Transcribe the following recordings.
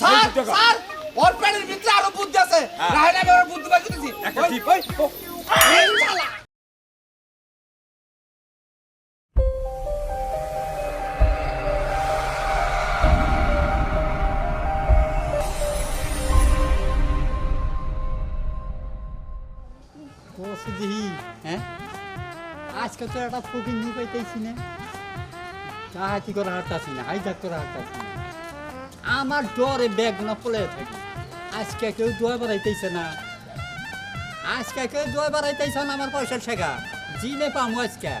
Sir বুদ্ধি কর। Sir ওর পেটের ভিতরে আরও বুদ্ধি আছে। হ্যাঁ। ওর বুদ্ধি বাকি দিছি একটা টিপ। ওই, হ্যাঁ? আজকে তো একটা ফকির নিয়ে পাইতেছি না। চাহাতি করে হাঁটতাছি না হাইজাক করে হাঁটতাছি না। আমার ডরে ব্যাগ না পলে থাকি। আজকে কেউ দোয়া বাড়াইতেছে না। আজকে কেউ দোয়া বাড়াইতেছে না আমার পয়সা শেখা। জিনে পাম আজকে।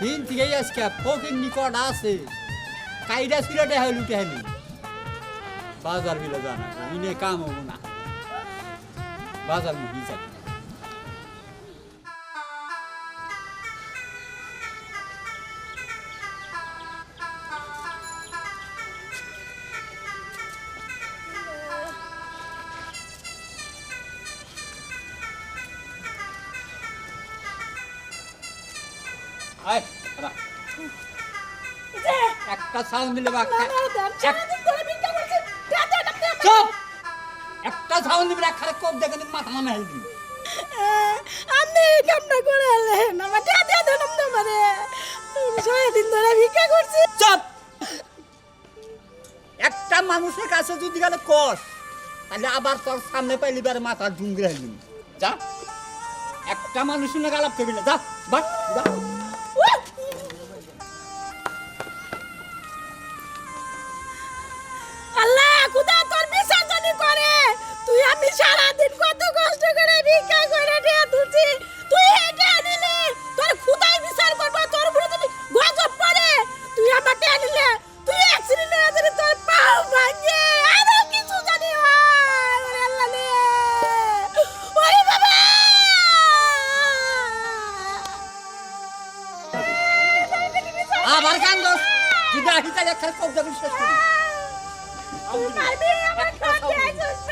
হিন থেকে আজকে ফকির নিকট আছে। কাইডা সিলেটে হয় লুটে হেলি বাজার বিলে জানা ইনে কাম হব না। বাজার মুখি যাবে আয় একটা সাউন্ড দিলে বা চুপ! একটা সাউন্ড কোপ দেখে মাথা এই কামটা করে আমার? সারাদিন ধরে ভিক্ষা করছি। চুপ! একটা মানুষের কাছে যদি গেলে কষ তাহলে আবার তোর সামনে পাইলি বার মাথা হেলবি যা। একটা মানুষ শুনে গালাপ করবি না। যা বাট যা। তোর পাও ভাঙে আরও কিছু জানি হয় ওরে আল্লাহ রে ওরে বাবা আবার গান দোষ যদি আসি তাহলে একখানে কোপ দেখবি শেষ করি পারবি আমার খাতে আইছিস না যা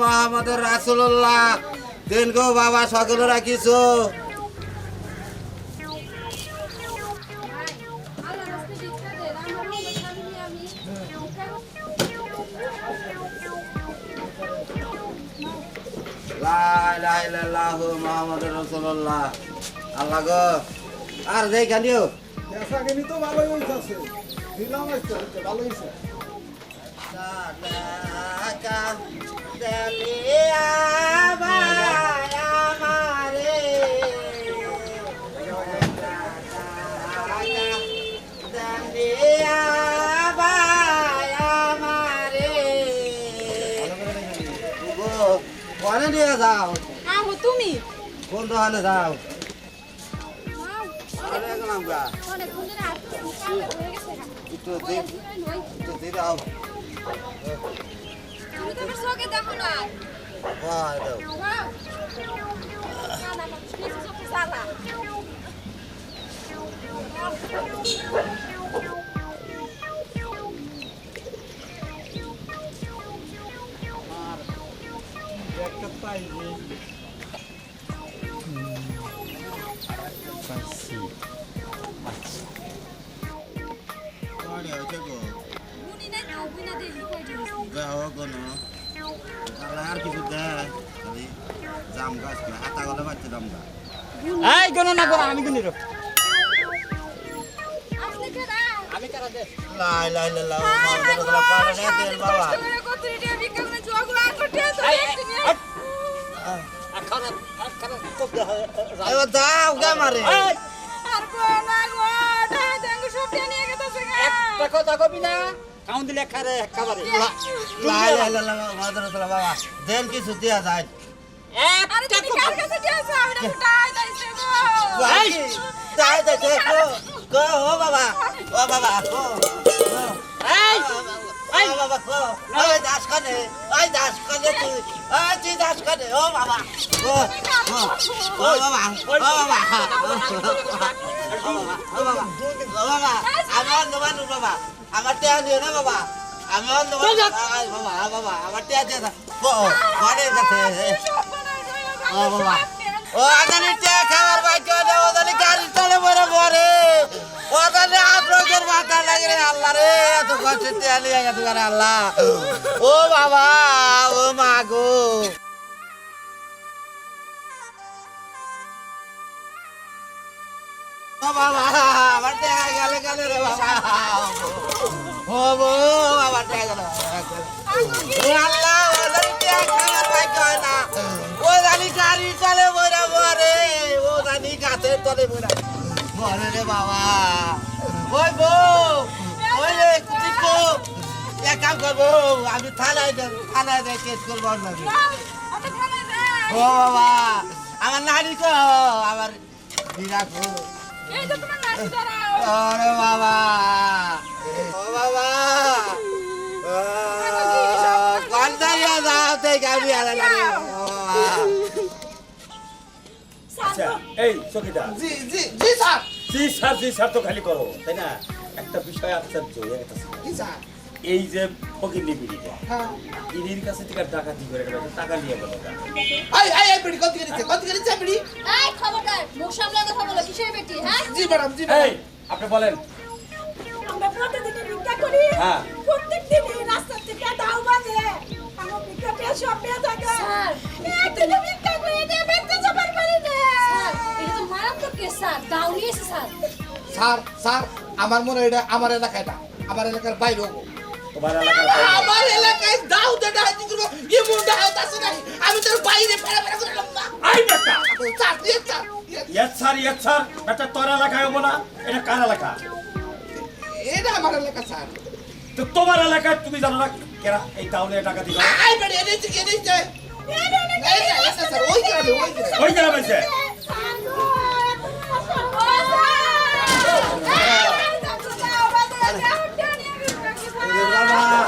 মোহাম্মদ দিন গো বাবা সকলে আল্লাহ গো আর কানিও পেশাগিনি তো ভালোই হইতাছে। দিলাম আজকে ভালো হইছে। কোনে নিয়ে যাও আহো তুমি? কোন দোকানে যাও তো দেখো না বাই দাও ওয়াও না না কিছু আর কিছু দেয় জাম গাছ না। হাতা গলে মারতে দাম গা এই গণনা করো আমি গুনি রো আপনি কেডা আমি কারা দে? লাই লাই লাই লাই মারতে দাম কারে নে দেন বাবা। এই এই আখারা আখারা কোপ দে এবার দাও গা মারে। এই একটা কথা কবি না কাউন দিলে খারে খাবারে লাই লাই লাই মারতে দাম বাবা দেন কিছু দিয়া যায় একটা কথা এই! যাই দে দে গো গো ও বাবা। ও বাবা গো এই! এই! বাবা গো ওই দাস কানে ওই দাস কানে তুই। ওই তুই দাস কানে ও বাবা ও ও বাবা ও বাবা ও বাবা। ও বাবা আমার দোকান বাবা। আমার টেয়া নিও না বাবা। আমি অন্য আয় বাবা বাবা আমার টিয়া দাও। ঘরের কাছে। ও বাবা। ও আদানি টিয়া খাবার ওটা ওদানি গাড়ি চলে মরে। মরে ওদানি আপনাদের মাথা লাগে রে আল্লাহ রে এত কষ্ট টিয়া নিয়ে গেছে আল্লাহ। ও বাবা ও মা গো। আমার টিয়া গেলে গেলে রে বাবা। বো আমার গেল ও জানি গাড়ি চলে মরে মরে, ও জানি গাছের তলে মরে রে বাবা। ওই বউ, ওই রে কুটিকো এক কাম করব আমি থানায় যাব, থানায় যাই বাবা, আমার নারী কো আমার বিরাট আরে বাবা। ও বাবা। কোন দাঁড়িয়ে যাও আরে নারী ও বাবা। আচ্ছা এই চকিদার জি জি জি স্যার। জি স্যার জি স্যার তো খালি করো তাই না? একটা বিষয় আশ্চর্য হয়ে গেছে জি স্যার। এই যে ফকির নিবিড়িটা হ্যাঁ। ইনির কাছে থেকে ডাকাতি করে গেল টাকা নিয়ে গেল। আই আই আই বেড়ি কত করেছে কত করেছে বেড়ি? এই খবরদার মুখ সামলে কথা বলো কিসের বেটি হ্যাঁ? জি ম্যাডাম জি এই আপনি বলেন। আমরা প্রতিদিন ভিক্ষা করি। হ্যাঁ। প্রত্যেক দিন রাস্তা থেকে দাও বাজে। আমার ভিক্ষাটা সব পেয়ে থাকে। স্যার। একদিন ভিক্ষা করে দিয়ে বেঁচে যাবার পারি না। স্যার এটা তো মারাত্মক কেস স্যার। দাও নিয়েছে স্যার। স্যার স্যার আমার মনে হয় এটা আমার এলাকা এটা আমার এলাকার বাইরে হব। এলাকার বাইরে। আমার এলাকায় দাও যেটা হাতি করব। এমন ডাউট আছে নাই। আমি তোর বাইরে ফেরা ফেরা করে লম্বা আই বেটা! স্যার দিয়ে sir yes sir yes sir এটা তোর এলাকায় হব না। এটা কার এলাকা? এটা আমার এলাকা স্যার। তো তোমার এলাকায় তুমি জানো না কেরা এই টাউনে টাকা দিল? আই এই যে, স্যার ওই গ্রামে ওই গ্রামে ওই গ্রামে আছে বাবা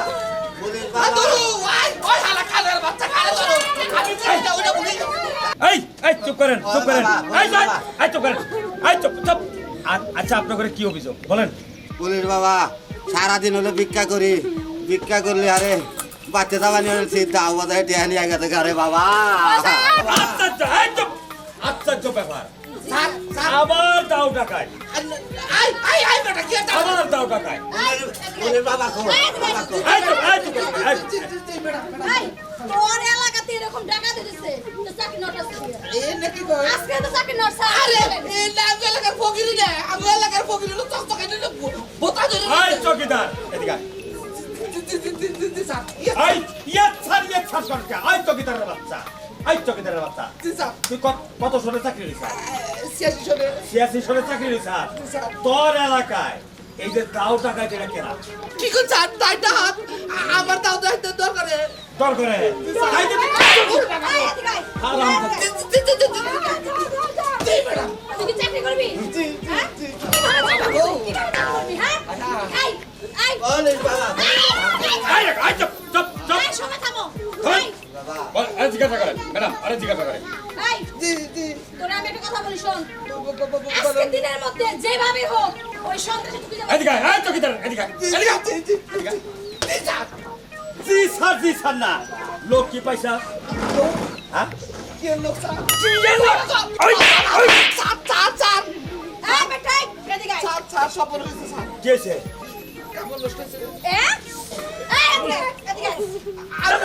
বলির বাবা আদুরু ওই ওই হালা খালের বাচ্চা খালে ধরো আমি চাই না ওটা বলি এই এই চুপ করেন চুপ করেন। এই চুপ, এই চুপ করেন। এই চুপ চুপ। আচ্ছা আপনার ঘরে কি অভিযোগ? বলেন। বলির বাবা সারাদিন হলো ভিক্ষা করি। ভিক্ষা করলে আরে বাচ্চা দাবা নিয়ে টিয়া গেছে ঘরে বাবা। আশ্চর্য এই চুপ। আশ্চর্য ব্যাপার। আবার দাও টাকায় আই আই আই বেটা কি এটা আবার দাও টাকায় বাবা বাবা তোর এলাকাতে এরকম টাকা দিতেছে তো চাকরি নোট আছে এ নাকি কয়? আজকে তো চাকরি নোট স্যার আরে এই না এলাকার ফকিরি না আমি এলাকার ফকিরি হলো তক তক এটা বোতা ধরে এই চকিদার এদিকে স্যার ইয়ে, ইয়ে ছাড় ইয়ে ছাড় সরকার। এই চকিদারের বাচ্চা এই চকিদারের বাচ্চা। তুই কত কত সরে চাকরি নিস সিয়াসি শোনে ছিয়াশি সরে চাকরি নিস তোর এলাকায় এই যে দাও টাকায় যেটা কেনা। কি করছে? আর তাইটা হাত আমার তাও দায়িত্ব দরকার দর করে হ্যাঁ হ্যাঁ জিজ্ঞাসা করেন ম্যাডাম আরে জিজ্ঞাসা করেন এই জি জি তোরা আমি একটা কথা বলি শোন ব- ব- ব- ব- আজকে দিনের মধ্যে যেভাবে হোক ওই সন্ত্রাসী তুই যাবে এদিকে চকিদার এদিকে এদিকে জি স্যার জি স্যার না লোক কি পয়সা হ্যাঁ কি হলো, স্যার? ওই, ওই। Sir, sir, sir. এই বেটাই এদিকে আয়। স্যার, স্যার, সফল হয়েছে, স্যার। কি হয়েছে কেমন? এ? এদিকে আরে,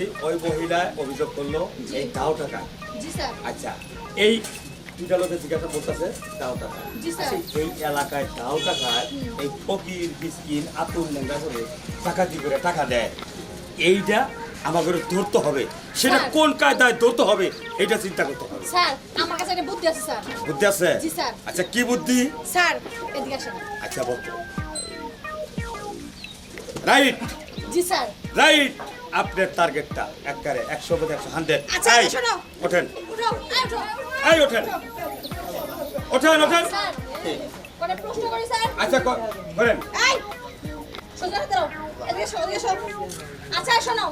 আমি বলতাছি ওই মহিলা অভিযোগ করল এই দাও টাকা। আচ্ছা এই জিজ্ঞাসা করতেছে দাও টাকা। আচ্ছা, এই এলাকায় দাও টাকায় এই ফকির বিস্কিন আতুর করে টাকা করে টাকা দেয়। এইটা আমাদের ধরতে হবে। সেটা। কোন কায়দায় ধরতে হবে এটা চিন্তা করতে হবে। স্যার আমার কাছে একটা বুদ্ধি আছে স্যার। বুদ্ধি আছে? জি, স্যার। আচ্ছা কি বুদ্ধি? স্যার এদিকে আসেন। আচ্ছা বল রাইট। জি স্যার। রাইট। আপনার টার্গেটটা একবারে একশো বোধ একশো হান্ড্রেড আচ্ছা, শোনো। ওঠেন। এই ওঠেন। ওঠেন ওঠেন। কোন প্রশ্ন করি স্যার? আচ্ছা করেন। এই সোজা হয়ে দাঁড়াও এদিকে এদিকে এসো আচ্ছা শোনো।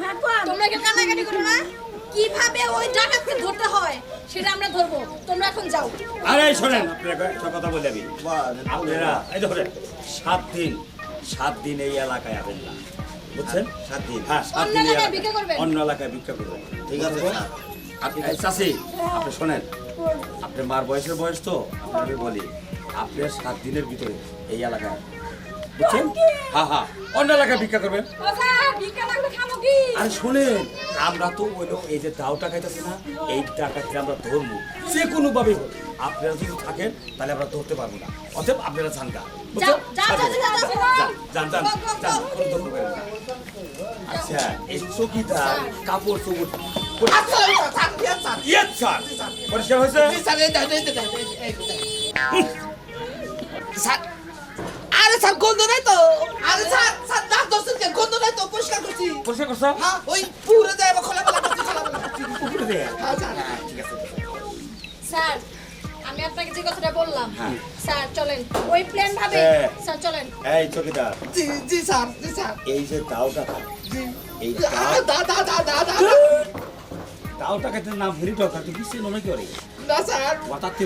হ্যাঁ কোন তোমরা কি কান্নাকাটি করো না? কীভাবে ওই ডাকাতকে ধরতে হয় সেটা আমরা ধরবো। তোমরা এখন যাও। আরে শোনেন আপনাকে একটা কথা বলে আমি আপনারা এই ধরেন সাত দিন সাত দিন এই এলাকায় আবেন না। বুঝছেন? সাত দিন। হ্যাঁ সাত অন্য দিন এলাকায় এলাকায়- করবেন? অন্য এলাকায় ভিক্ষা করব। ঠিক আছে আপনি চাষি আপনি শোনেন। আপনার মার বয়সের বয়স তো? আপনাকে বলি আপনার সাত দিনের ভিতরে এই এলাকায় বুঝছেন হ্যাঁ হ্যাঁ অন্য এলাকায় ভিক্ষা করবেন আচ্ছা আর শোনেন আমরা তো হইল এই যে দাও টাকাইতেছে না এই টাকাকে আমরা ধরবো যে কোনো ভাবে হোক আপনারা যদি থাকেন তাহলে আমরা ধরতে পারব না অতএব আপনারা যান গা। যান যান। আচ্ছা এই চকিদার কাপড় চোপড় আচ্ছা ইয়ে পরিষ্কার হয়েছে আরে স্যার গন্ধ নাই তো? আরে স্যার স্যার দাঁত দর্শন কে গন্ধ নাই তো? পরিষ্কার করছি। পরিষ্কার করছ? হ্যাঁ ওই পুরো যায় খোলা খোলা করছি খোলা খোলা করছি। উপরে দিয়ে হ্যাঁ স্যার। ঠিক আছে স্যার আমি আপনাকে যে কথাটা বললাম হ্যাঁ। স্যার চলেন। ওই প্ল্যান ভাবে হ্যাঁ। স্যার চলেন। এই চকিদার। জি জি স্যার জি স্যার। এই যে দাও টাকা জি। এই আ, দা দা দা দা দা দাও। টাকাতে নাম ফেরি টাকা তুই কিছু মনে করে। না স্যার।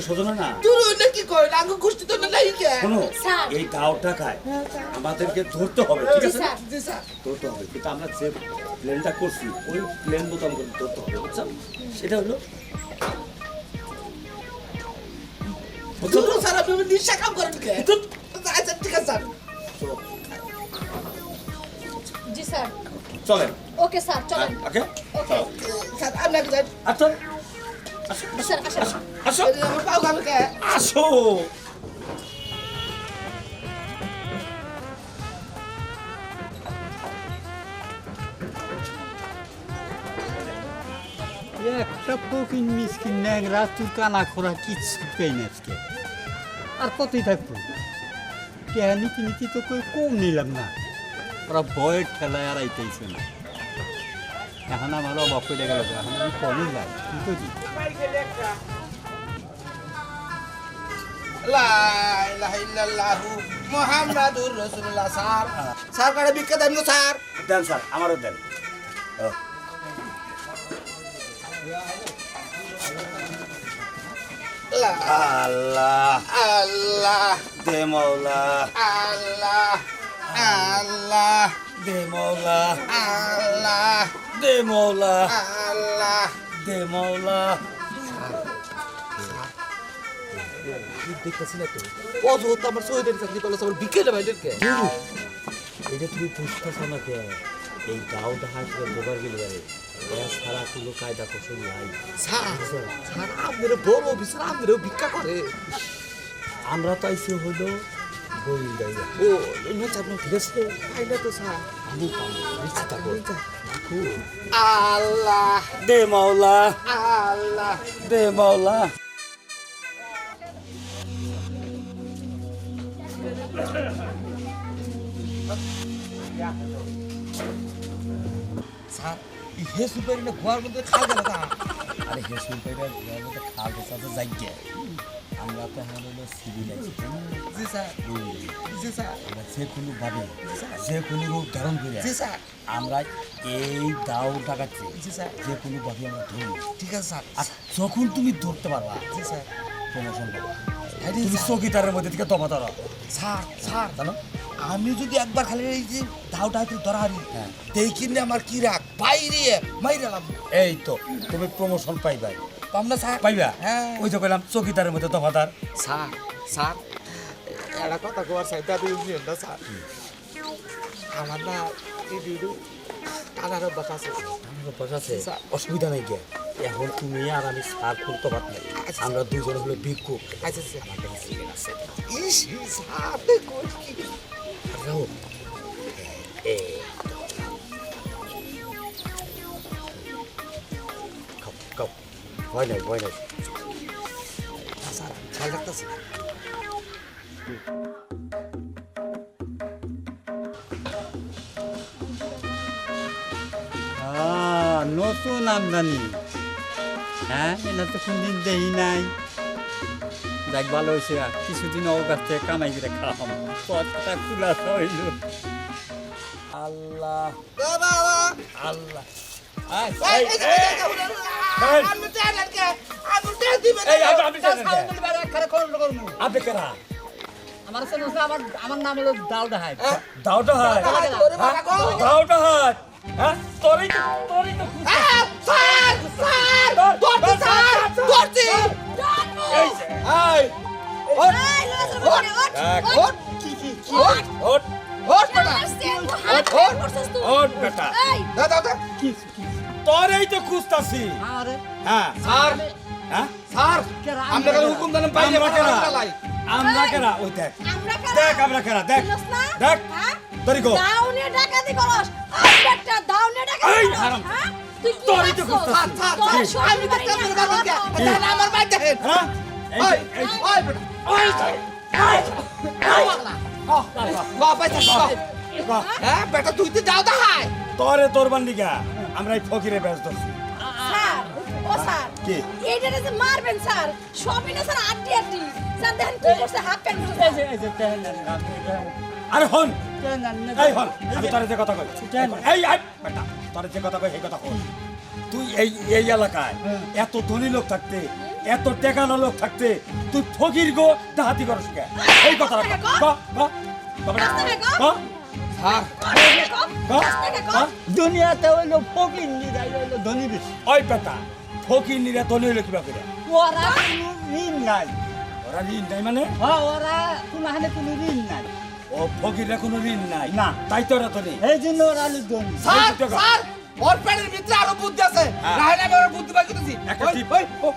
স্বজন না? তুই কি কই গোষ্ঠী তো না কে? শোনো এই দাও টাকায় আমাদেরকে ধরতে হবে ঠিক আছে? জি স্যার। ধরতে হবে কিন্তু আমরা যে প্ল্যানটা করছি ওই প্ল্যান মতো আমাদের ধরতে হবে বুঝছ? সেটা হলো স্যার আপনি নিশা কাম করেন কে? আচ্ছা ঠিক আছে স্যার। জি স্যার। চলেন। ওকে স্যার চলেন। ওকে। ওকে। স্যার আপনাকে আচ্ছা। আসো। একটা ফকিন মিসকিন ন্যাংরা তুই কানা খোরা কিচ্ছু পেয়ে আজকে। আর কতই থাকব? টেহা নীতি তো কই কম নিলাম না। ওরা ভয়ের ঠেলায় আর আইতেইছে না। এখন আমার অবাক করে গেল এখন আমি কমই যাই কি করি লা ইলাহা ইল্লাল্লাহু মুহাম্মাদুর রাসূলুল্লাহ স্যার ভিক্ষা দেন গো স্যার দেন স্যার আমারও দেন আল্লাহ আল্লাহ দে মৌলা আল্লাহ আল্লাহ দে মৌলা আল্লাহ দে মৌলা। আল্লাহ। দে মৌলা। দেখতেছি না তো অযথ আমার শহীদের চাকরি পেল আমার ভিক্ষা দেবে এদেরকে এটা তুমি বুঝতেছ না কে এই গাও ডাহাত বোবার গেলে যাবে সারা কোনো কায়দা কৌশল নাই স্যার আমাদের বড় অফিসার আমাদের ভিক্ষা করে। আমরা তো আইসি হলো। আল্লাহ দে মাওলা আল্লাহ দে মাওলা হে সুপারি না ঘর মধ্যে খাল গেল আরে হে সুপাইরা ঘরের মধ্যে খাল বসাতে যাই আমরা তো হলো সিভিল জি স্যার। জি স্যার। আমরা যে কোনো ভাবে যে কোনো রূপ ধারণ করে জি স্যার। আমরা এই দাও টাকাতে জি স্যার। যে আমরা ধরি। ঠিক আছে স্যার। আর যখন তুমি ধরতে পারবা জি স্যার। প্রমোশন পাবা হ্যাঁ, তুমি। চকিদারের মধ্যে থেকে দমা ধরো। Sir sir. জানো? আমি যদি একবার খালি এই যে ধাওটা হাতে ধরা হারি হ্যাঁ। দেখি না আমার কি রাখ বাইরে মাইরালাম এই তো তুমি প্রমোশন পাইবাই। স্যার। পাইবা? হ্যাঁ। ওই যে কইলাম চকিদারের মধ্যে দফাদার স্যার স্যার একটা কথা কোয়ার সাইড দাদু ইউনিয়ন না স্যার। আমার না এই দিদু টানার অভ্যাস আছে। আছে? স্যার। অসুবিধা নেই গে। এখন তুমি আর আমি সার খুব তফাত নাই। আচ্ছা, আমরা দুজন হলো ভিক্ষুক। আচ্ছা আছে ইস কি রাও এ ভয় নাই ভয় নাই। খেয়াল রাখতেছে নতুন আমদানি। হ্যাঁ এটা তো কোনদিন দেখি নাই। যাক ভালো হয়েছে। কিছুদিন কাছ থেকে কামাই করে খাওয়াম পথটা খোলা হইল। আল্লাহ। আল্লাহ। কে? আমার আমার নাম হলো হয় হাত ধরে বাবা গো। দাওটা হয় তোরই তো তোরই তো স্যার, স্যার, ধরছি, স্যার, ধরছি। এই এই, লড়াচড়া করবি না, ওঠ, এক, ওঠ। ওঠ, ওঠ ওঠ, বেটা। আসছে, ও হাত বের করছিস তুই। ওঠ বেটা এই, দে, দে, দে। কিছু কিছু তোরই তো খুঁজতাছি। আরে। হ্যাঁ। স্যার, হ্যাঁ? স্যার, কেরা, আমরা কাল হুকুম দিলাম, বাইরে আমরা কেরা? আমরা কেরা? ওই দেখ। দেখ আমরা কেরা? দেখ। হ্যাঁ? গো দাউনে ডাকাতি করস। আর দাউনে ডাকাতি এই, হারাম। হ্যাঁ? তুই তোরই তো? স্যার, আমি আমার দেখেন। হ্যাঁ? এই ওই, ওই, ওই যে, এই যে, ও, বাবা, পাইছে, বাবা। বাহ, হ্যাঁ, বেটা, তুই তো যাও। তোরে তোর বান্দিগা আমরা এই ফকিরে ব্যস্ত আছি স্যার, ও স্যার, কি? এইটারে যে মারবেন স্যার, সবই না স্যার আড্ডি আড্ডি। স্যার দেখেন কি করছে, হাফ প্যান্ট পরছে এই। যে এই যে তেহেন নেন না, তেহেন আরে হন তেহেন নেন না। এই হন আমি তোরে যে কথা কই? এই আই বেটা তোরে যে কথা কই সেই কথা হন তুই এই এই এলাকায় এত ধনী লোক থাকতে এত টেকানো লোক থাকতে তুই ফকির গো ডাহাতি করস কে এই কথা ক ক ক রাস্তায় ক। ক দুনিয়াতে হইল ফকির নিরাই হইল ধনী বেশি। ওই বেটা ফকির নিরা ধনী হইল কিবা করে? ওরা ঋণ নাই। ওরা ঋণ নাই মানে? হ্যাঁ ওরা কোনো হানে কোনো ঋণ নাই। ও ফকিররা কোনো ঋণ নাই? না। তাই তো ওরা ধনী। এই জন্য ওরা হলো ধনী। স্যার। স্যার, ওর পেটের ভিতরে আরও বুদ্ধি আছে। হ্যাঁ। আমি ওর বুদ্ধি বাকি দিতেছি একটা টিপ। ওই, ও।